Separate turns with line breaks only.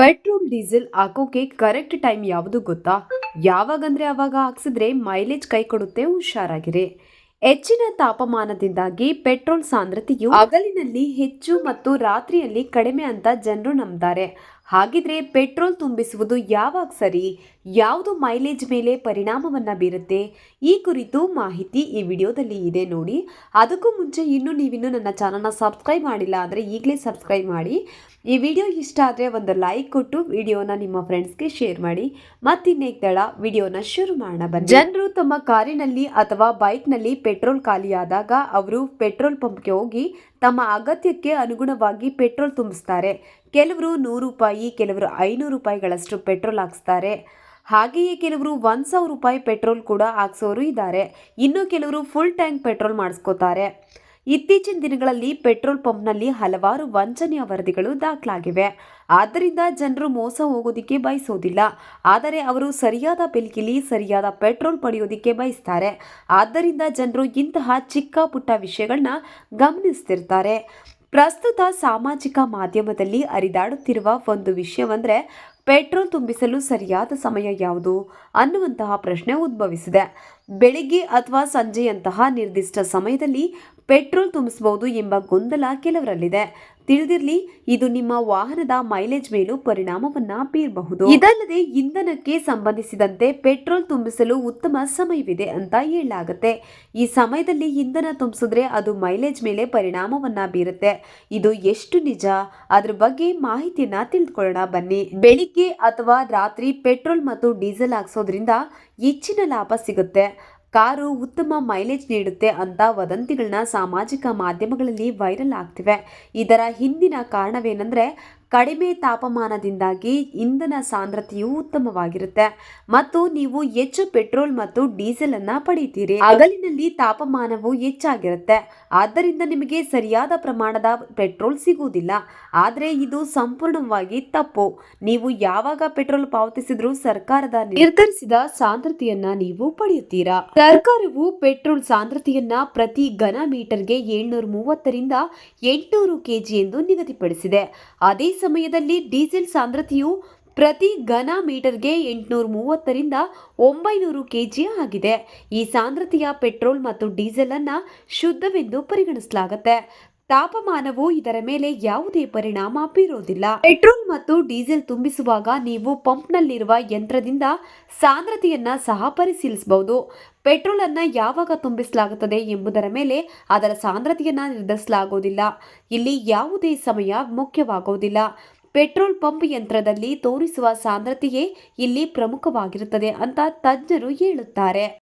Petrol, diesel ಹಾಕೋಕೆ correct time ಯಾವುದು ಗೊತ್ತಾ? ಯಾವಾಗಂದ್ರೆ ಅವಾಗ ಹಾಕ್ಸಿದ್ರೆ ಮೈಲೇಜ್ ಕೈ ಕೊಡುತ್ತೆ, ಹುಷಾರಾಗಿರಿ. ಹೆಚ್ಚಿನ ತಾಪಮಾನದಿಂದಾಗಿ ಪೆಟ್ರೋಲ್ ಸಾಂದ್ರತೆಯು ಹಗಲಿನಲ್ಲಿ ಹೆಚ್ಚು ಮತ್ತು ರಾತ್ರಿಯಲ್ಲಿ ಕಡಿಮೆ ಅಂತ ಜನರು ನಂಬ್ತಾರೆ. ಹಾಗಿದ್ರೆ ಪೆಟ್ರೋಲ್ ತುಂಬಿಸುವುದು ಯಾವಾಗ ಸರಿ? ಯಾವುದು ಮೈಲೇಜ್ ಮೇಲೆ ಪರಿಣಾಮವನ್ನು ಬೀರುತ್ತೆ? ಈ ಕುರಿತು ಮಾಹಿತಿ ಈ ವಿಡಿಯೋದಲ್ಲಿ ಇದೆ ನೋಡಿ. ಅದಕ್ಕೂ ಮುಂಚೆ ಇನ್ನೂ ನೀವಿನ್ನು ನನ್ನ ಚಾನಲ್ನ ಸಬ್ಸ್ಕ್ರೈಬ್ ಮಾಡಿಲ್ಲ ಅಂದರೆ ಈಗಲೇ ಸಬ್ಸ್ಕ್ರೈಬ್ ಮಾಡಿ. ಈ ವಿಡಿಯೋ ಇಷ್ಟ ಆದರೆ ಒಂದು ಲೈಕ್ ಕೊಟ್ಟು ವಿಡಿಯೋನ ನಿಮ್ಮ ಫ್ರೆಂಡ್ಸ್ಗೆ ಶೇರ್ ಮಾಡಿ. ಮತ್ತಿನ್ನೇಗ್ದಳ ವಿಡಿಯೋನ ಶುರು ಮಾಡೋಣ ಬನ್ನಿ. ಜನರು ತಮ್ಮ ಕಾರಿನಲ್ಲಿ ಅಥವಾ ಬೈಕ್ನಲ್ಲಿ ಪೆಟ್ರೋಲ್ ಖಾಲಿಯಾದಾಗ ಅವರು ಪೆಟ್ರೋಲ್ ಪಂಪ್ಗೆ ಹೋಗಿ ತಮ್ಮ ಅಗತ್ಯಕ್ಕೆ ಅನುಗುಣವಾಗಿ ಪೆಟ್ರೋಲ್ ತುಂಬಿಸ್ತಾರೆ. ಕೆಲವರು ನೂರು ರೂಪಾಯಿ, ಕೆಲವರು ಐನೂರು ರೂಪಾಯಿಗಳಷ್ಟು ಪೆಟ್ರೋಲ್ ಹಾಕ್ಸ್ತಾರೆ. ಹಾಗೆಯೇ ಕೆಲವರು ಒಂದು ಸಾವಿರ ರೂಪಾಯಿ ಪೆಟ್ರೋಲ್ ಕೂಡ ಹಾಕ್ಸೋರು ಇದ್ದಾರೆ. ಇನ್ನು ಕೆಲವರು ಫುಲ್ ಟ್ಯಾಂಕ್ ಪೆಟ್ರೋಲ್ ಮಾಡಿಸ್ಕೋತಾರೆ. ಇತ್ತೀಚಿನ ದಿನಗಳಲ್ಲಿ ಪೆಟ್ರೋಲ್ ಪಂಪ್ನಲ್ಲಿ ಹಲವಾರು ವಂಚನೆಯ ವರದಿಗಳು ದಾಖಲಾಗಿವೆ. ಆದ್ದರಿಂದ ಜನರು ಮೋಸ ಹೋಗೋದಿಕ್ಕೆ ಬಯಸೋದಿಲ್ಲ. ಆದರೆ ಅವರು ಸರಿಯಾದ ಬೆಲೆಯಲ್ಲಿ ಸರಿಯಾದ ಪೆಟ್ರೋಲ್ ಪಡೆಯೋದಿಕ್ಕೆ ಬಯಸ್ತಾರೆ. ಆದ್ದರಿಂದ ಜನರು ಇಂತಹ ಚಿಕ್ಕ ಪುಟ್ಟ ವಿಷಯಗಳನ್ನ ಗಮನಿಸ್ತಿರ್ತಾರೆ. ಪ್ರಸ್ತುತ ಸಾಮಾಜಿಕ ಮಾಧ್ಯಮದಲ್ಲಿ ಹರಿದಾಡುತ್ತಿರುವ ಒಂದು ವಿಷಯವೆಂದರೆ, ಪೆಟ್ರೋಲ್ ತುಂಬಿಸಲು ಸರಿಯಾದ ಸಮಯ ಯಾವುದು ಅನ್ನುವಂತಹ ಪ್ರಶ್ನೆ ಉದ್ಭವಿಸಿದೆ. ಬೆಳಿಗ್ಗೆ ಅಥವಾ ಸಂಜೆಯಂತಹ ನಿರ್ದಿಷ್ಟ ಸಮಯದಲ್ಲಿ ಪೆಟ್ರೋಲ್ ತುಂಬಿಸಬಹುದು ಎಂಬ ಗೊಂದಲ ಕೆಲವರಲ್ಲಿದೆ. ತಿಳಿದಿರಲಿ, ಇದು ನಿಮ್ಮ ವಾಹನದ ಮೈಲೇಜ್ ಮೇಲೂ ಪರಿಣಾಮವನ್ನ ಬೀರಬಹುದು. ಇದಲ್ಲದೆ ಇಂಧನಕ್ಕೆ ಸಂಬಂಧಿಸಿದಂತೆ ಪೆಟ್ರೋಲ್ ತುಂಬಿಸಲು ಉತ್ತಮ ಸಮಯವಿದೆ ಅಂತ ಹೇಳಲಾಗುತ್ತೆ. ಈ ಸಮಯದಲ್ಲಿ ಇಂಧನ ತುಂಬಿಸಿದ್ರೆ ಅದು ಮೈಲೇಜ್ ಮೇಲೆ ಪರಿಣಾಮವನ್ನ ಬೀರುತ್ತೆ. ಇದು ಎಷ್ಟು ನಿಜ? ಅದ್ರ ಬಗ್ಗೆ ಮಾಹಿತಿಯನ್ನ ತಿಳಿದುಕೊಳ್ಳೋಣ, ಬನ್ನಿ. ಬೆಳಿಗ್ಗೆ ಅಥವಾ ರಾತ್ರಿ ಪೆಟ್ರೋಲ್ ಮತ್ತು ಡೀಸೆಲ್ ಹಾಕ್ಸೋದ್ರಿಂದ ಹೆಚ್ಚಿನ ಲಾಭ ಸಿಗುತ್ತೆ. ಕಾರು ಉತ್ತಮ ಮೈಲೇಜ್ ನೀಡುತ್ತೆ ಅಂತ ವದಂತಿಗಳನ್ನ ಸಾಮಾಜಿಕ ಮಾಧ್ಯಮಗಳಲ್ಲಿ ವೈರಲ್ ಆಗ್ತಿವೆ. ಇದರ ಹಿಂದಿನ ಕಾರಣವೇನೆಂದರೆ ಕಡಿಮೆ ತಾಪಮಾನದಿಂದಾಗಿ ಇಂಧನ ಸಾಂದ್ರತೆಯು ಉತ್ತಮವಾಗಿರುತ್ತೆ. ಮತ್ತು ನೀವು ಹೆಚ್ಚು ಪೆಟ್ರೋಲ್ ಮತ್ತು ಡೀಸೆಲ್ ಅನ್ನ ಪಡೆಯುತ್ತೀರಿ ಹಗಲಿನಲ್ಲಿ ತಾಪಮಾನವು ಹೆಚ್ಚಾಗಿರುತ್ತೆ. ಆದ್ದರಿಂದ ನಿಮಗೆ ಸರಿಯಾದ ಪ್ರಮಾಣದ ಪೆಟ್ರೋಲ್ ಸಿಗುವುದಿಲ್ಲ. ಆದರೆ ಇದು ಸಂಪೂರ್ಣವಾಗಿ ತಪ್ಪು. ನೀವು ಯಾವಾಗ ಪೆಟ್ರೋಲ್ ಪಾವತಿಸಿದ್ರೂ ಸರ್ಕಾರದ ನಿರ್ಧರಿಸಿದ ಸಾಂದ್ರತೆಯನ್ನ ನೀವು ಪಡೆಯುತ್ತೀರಾ? ಸರ್ಕಾರವು ಪೆಟ್ರೋಲ್ ಸಾಂದ್ರತೆಯನ್ನ ಪ್ರತಿ ಘನ ಮೀಟರ್ಗೆ ಏಳ್ನೂರ ಮೂವತ್ತರಿಂದ ಎಂಟುನೂರು ಕೆಜಿ ಎಂದು ನಿಗದಿಪಡಿಸಿದೆ. ಅದೇ ಸಮಯದಲ್ಲಿ ಡೀಸೆಲ್ ಸಾಂದ್ರತೆಯು ಪ್ರತಿ ಘನ ಮೀಟರ್ಗೆ ಎಂಟುನೂರ ಮೂವತ್ತರಿಂದ ಒಂಬೈನೂರು ಕೆಜಿ ಆಗಿದೆ. ಈ ಸಾಂದ್ರತೆಯ ಪೆಟ್ರೋಲ್ ಮತ್ತು ಡೀಸೆಲ್ ಅನ್ನ ಶುದ್ಧವೆಂದು ಪರಿಗಣಿಸಲಾಗುತ್ತೆ. ತಾಪಮಾನವು ಇದರ ಮೇಲೆ ಯಾವುದೇ ಪರಿಣಾಮ ಬೀರೋದಿಲ್ಲ ಪೆಟ್ರೋಲ್ ಮತ್ತು ಡೀಸೆಲ್ ತುಂಬಿಸುವಾಗ ನೀವು ಪಂಪ್ನಲ್ಲಿರುವ ಯಂತ್ರದಿಂದ ಸಾಂದ್ರತೆಯನ್ನ ಸಹ ಪರಿಶೀಲಿಸಬಹುದು. ಪೆಟ್ರೋಲ್ ಅನ್ನ ಯಾವಾಗ ತುಂಬಿಸಲಾಗುತ್ತದೆ ಎಂಬುದರ ಮೇಲೆ ಅದರ ಸಾಂದ್ರತೆಯನ್ನ ನಿರ್ಧರಿಸಲಾಗುವುದಿಲ್ಲ. ಇಲ್ಲಿ ಯಾವುದೇ ಸಮಯ ಮುಖ್ಯವಾಗುವುದಿಲ್ಲ. ಪೆಟ್ರೋಲ್ ಪಂಪ್ ಯಂತ್ರದಲ್ಲಿ ತೋರಿಸುವ ಸಾಂದ್ರತೆಯೇ ಇಲ್ಲಿ ಪ್ರಮುಖವಾಗಿರುತ್ತದೆ ಅಂತ ತಜ್ಞರು ಹೇಳುತ್ತಾರೆ.